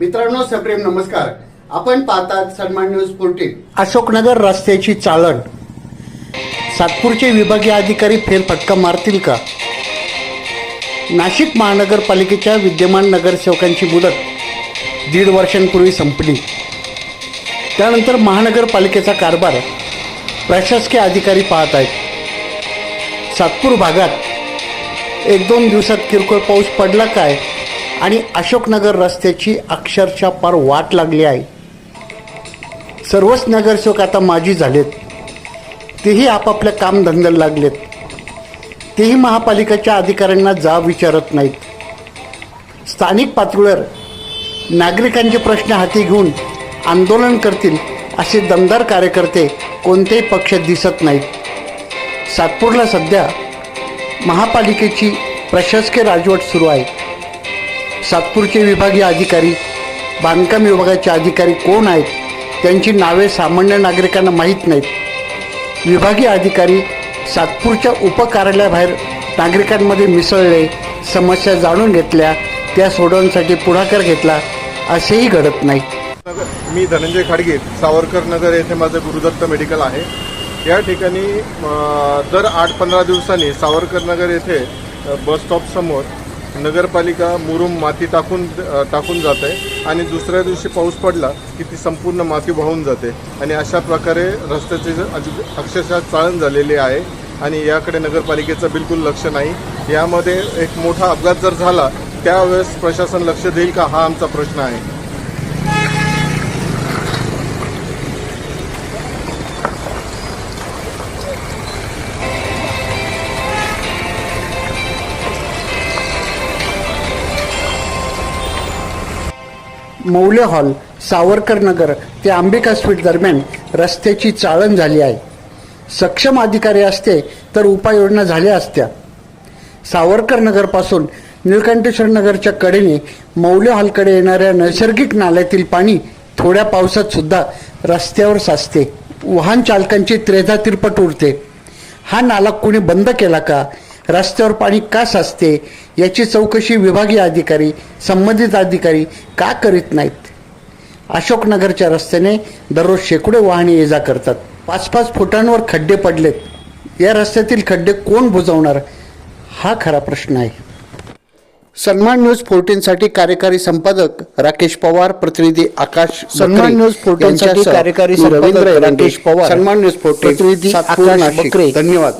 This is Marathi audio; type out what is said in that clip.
मित्रांनो सप्रेम नमस्कार. आपण पाहतात सन्मान न्यूज फोर्टीन अशोकनगर रस्त्याची चालण सातपूरचे विभागीय अधिकारी फेरफटका मारतील का? नाशिक महानगरपालिकेच्या विद्यमान नगरसेवकांची मुदत दीड वर्षांपूर्वी संपली. त्यानंतर महानगरपालिकेचा कारभार प्रशासकीय अधिकारी पाहत आहेत. सातपूर भागात एक दोन दिवसात किरकोळ पाऊस पडला काय? आणि अशोकनगर रस्त्याची अक्षरशः फार वाट लागली आहे. सर्वच नगरसेवक आता माजी झालेत. तेही आपापल्या कामधंद्याला लागलेत. तेही महापालिकेच्या अधिकाऱ्यांना जाब विचारत नाहीत. स्थानिक पातळीवर नागरिकांचे प्रश्न हाती घेऊन आंदोलन करतील असे दमदार कार्यकर्ते कोणत्याही पक्षात दिसत नाहीत. सातपूरला सध्या महापालिकेची प्रशासकीय राजवट सुरू आहे. सातपूरचे विभागीय अधिकारी बांधकाम विभागाचे अधिकारी कोण आहेत त्यांची नावे सामान्य नागरिकांना माहीत नाहीत. विभागीय अधिकारी सातपूरच्या उपकार्यालयाबाहेर नागरिकांमध्ये मिसळले समस्या जाणून घेतल्या त्या सोडवण्यासाठी पुढाकार घेतला असेही घडत नाही. मी धनंजय खाडगे सावरकर नगर येथे माझं गुरुदत्त मेडिकल आहे. या ठिकाणी दर आठ पंधरा दिवसांनी सावरकर नगर येथे बस स्टॉपसमोर नगरपालिका मुरुम माती टाकून टाकून जात आहे आणि दुसऱ्या दिवशी पाऊस पडला की ती संपूर्ण माती वाहून जाते. आणि अशा प्रकारे रस्त्याचे अक्षरशः चाळण झालेली आहे आणि याकडे नगरपालिकेचं बिलकुल लक्ष नाही. यामध्ये एक मोठा अपघात जर झाला त्यावेळेस प्रशासन लक्ष देईल का? हा आमचा प्रश्न आहे. मौल्य हॉल सावरकर नगर ते अंबिका स्वीट दरम्यान रस्त्याची चाळण झाली आहे. सक्षम अधिकारी असते तर उपाययोजना झाल्या असत्या. सावरकर नगरपासून निळकंठेश्वर नगरच्या कडेने मौल्य हॉलकडे येणाऱ्या नैसर्गिक नाल्यातील पाणी थोड्या पावसात सुद्धा रस्त्यावर साचते. वाहन चालकांची त्रेधा तिरपट उरते हा नाला कुणी बंद केला का? रस्त्यावर पाणी का साचते याची चौकशी विभागीय अधिकारी संबंधित अधिकारी का करीत नाहीत अशोकनगरच्या रस्त्याने दररोज शेकडो वाहने ये जा करतात पाच पाच फुटांवर खड्डे पडलेत या रस्त्यातील खड्डे कोण बुजवणार हा खरा प्रश्न आहे सन्मान न्यूज फोर्टीन साठी कार्यकारी संपादक राकेश पवार प्रतिनिधी आकाश सन्मान न्यूज 14 साठी यांच्यासह कार्यकारी संपादक. राकेश पवार सन्मान न्यूज फोर्टीन प्रतिनिधी आकाश. बकरे. धन्यवाद